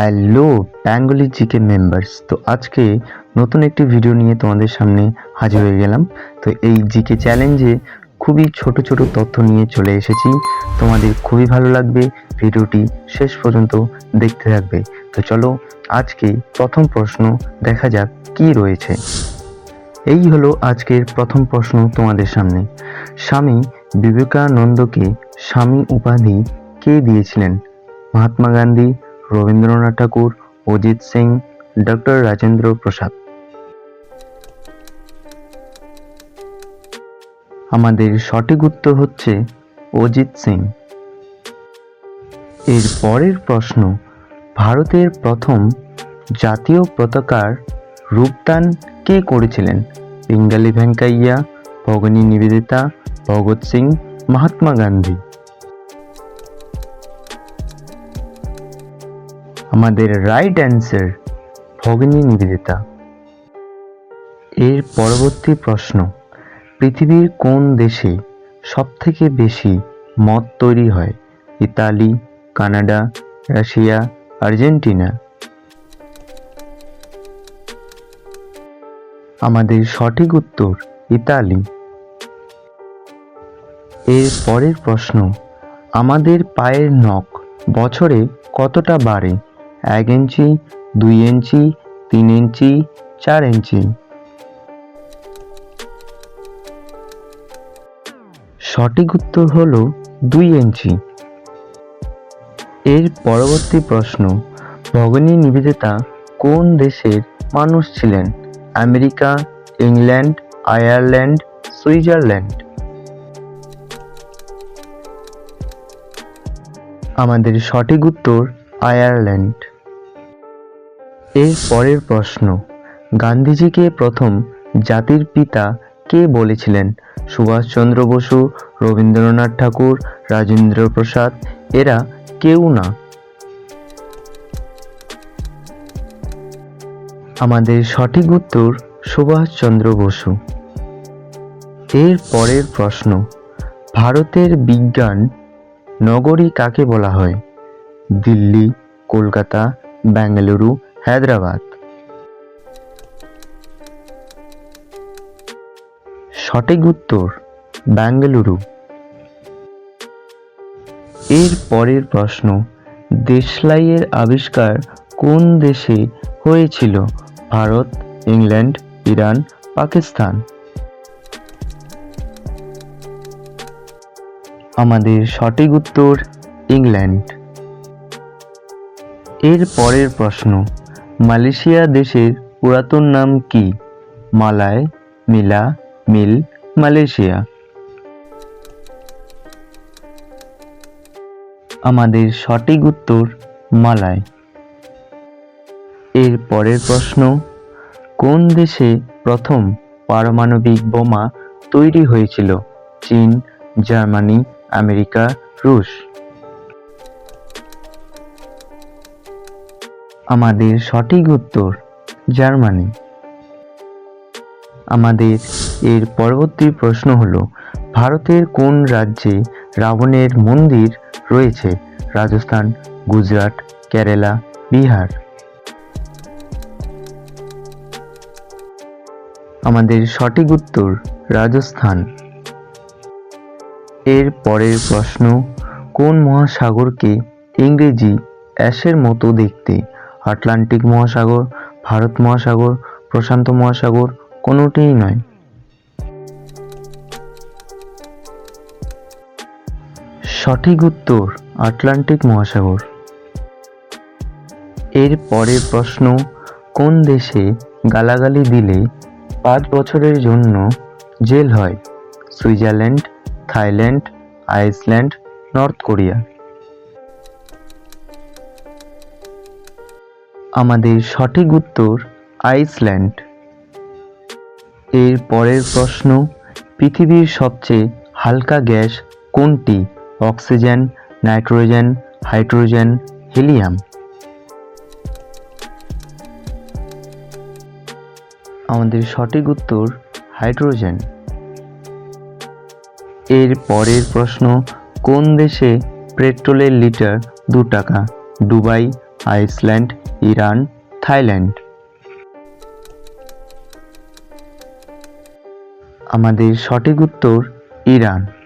Hello Bengali GK members তো আজকে নতুন একটি ভিডিও নিয়ে তোমাদের সামনে হাজির হয়ে গেলাম। তো এই জিকে চ্যালেঞ্জে খুবই ছোট ছোট তথ্য নিয়ে চলে এসেছি। তোমাদের খুবই ভালো লাগবে, ভিডিওটি শেষ পর্যন্ত দেখতে থাকবে। তো চলো আজকে প্রথম প্রশ্ন দেখা যাক কি রয়েছে। এই হলো আজকের প্রথম প্রশ্ন তোমাদের সামনে। স্বামী বিবেকানন্দকে স্বামী উপাধি কে দিয়েছিলেন? মহাত্মা গান্ধী রবীন্দ্রনাথ ঠাকুর, অজিত সিং, ডক্টর রাজেন্দ্র প্রসাদ। আমাদের সঠিক উত্তর হচ্ছে অজিত সিং। এর পরের প্রশ্ন, ভারতের প্রথম জাতীয় পতাকার রূপদান কে করেছিলেন? পিঙ্গালি ভেঙ্কাইয়া, ভগিনী নিবেদিতা, ভগৎ সিং, মহাত্মা গান্ধী। আমাদের রাইট অ্যান্সার ভগ্নী নিবেদিতা। এর পরবর্তী প্রশ্ন, পৃথিবীর কোন দেশে সবথেকে বেশি মদ তৈরি হয়? Italy, Canada, Russia, Argentina. আমাদের সঠিক উত্তর ইতালি। এর পরের প্রশ্ন, আমাদের পায়ের নখ বছরে কতটা বাড়ে? এক ইঞ্চি, দুই ইঞ্চি, তিন ইঞ্চি, চার ইঞ্চি। সঠিক উত্তর হলো দুই ইঞ্চি। এর পরবর্তী প্রশ্ন, ভগিনী নিবেদিতা কোন দেশের মানুষ ছিলেন? America, England, Ireland, Switzerland. আমাদের সঠিক উত্তর আয়ারল্যান্ড। এর পরের প্রশ্ন। গান্ধীজিকে প্রথম জাতির পিতা কে বলেছিলেন? সুভাষচন্দ্র বসু, রবীন্দ্রনাথ ঠাকুর, রাজেন্দ্র প্রসাদ, এরা কেউ না। আমাদের সঠিক উত্তর সুভাষচন্দ্র বসু। এর পরের প্রশ্ন। ভারতের বিজ্ঞান নগরী কাকে বলা হয়? দিল্লি, কলকাতা বেঙ্গালুরু হায়দ্রাবাদ। সঠিক উত্তর, বেঙ্গালুরু। এর পরের প্রশ্ন, দেশলাইয়ের আবিষ্কার কোন দেশে হয়েছিল? Bharat, England, Iran, Pakistan. আমাদের সঠিক উত্তর, ইংল্যান্ড। এর পরের প্রশ্ন মালয়েশিয়া দেশের পুরাতন নাম কি? মালায়, মিলা, মিল, মালয়েশিয়া। আমাদের সঠিক উত্তর, মালায়। এর পরের প্রশ্ন, কোন দেশে প্রথম পারমাণবিক বোমা তৈরি হয়েছিল? চীন, জার্মানি, আমেরিকা, রুশ। আমাদের সঠিক উত্তর জার্মানি। আমাদের এর পরবর্তী প্রশ্ন হল, ভারতের কোন রাজ্যে রাবণের মন্দির রয়েছে? রাজস্থান, গুজরাট, কেরালা, বিহার। আমাদের সঠিক উত্তর রাজস্থান। এর পরের প্রশ্ন, কোন মহাসাগরকে ইংরেজি অ্যাশের মতো দেখতে আটলান্টিক মহাসাগর, ভারত মহাসাগর, প্রশান্ত মহাসাগর কোনোটিই নয়। সঠিক উত্তর, আটলান্টিক মহাসাগর। এর পরের প্রশ্ন, কোন দেশে গালাগালি দিলে পাঁচ বছরের জন্য জেল হয়? Switzerland, Thailand, Iceland, North Korea. আমাদের সঠিক উত্তর আইসল্যান্ড। এর পরের প্রশ্ন, পৃথিবীর সবচেয়ে হালকা গ্যাস কোনটি? Oxygen, nitrogen, hydrogen, helium. আমাদের সঠিক উত্তর, হাইড্রোজেন। এর পরের প্রশ্ন, কোন দেশে পেট্রোলের লিটার দু টাকা? Dubai Iceland Iran Thailand. আমাদের সঠিক উত্তর ইরান।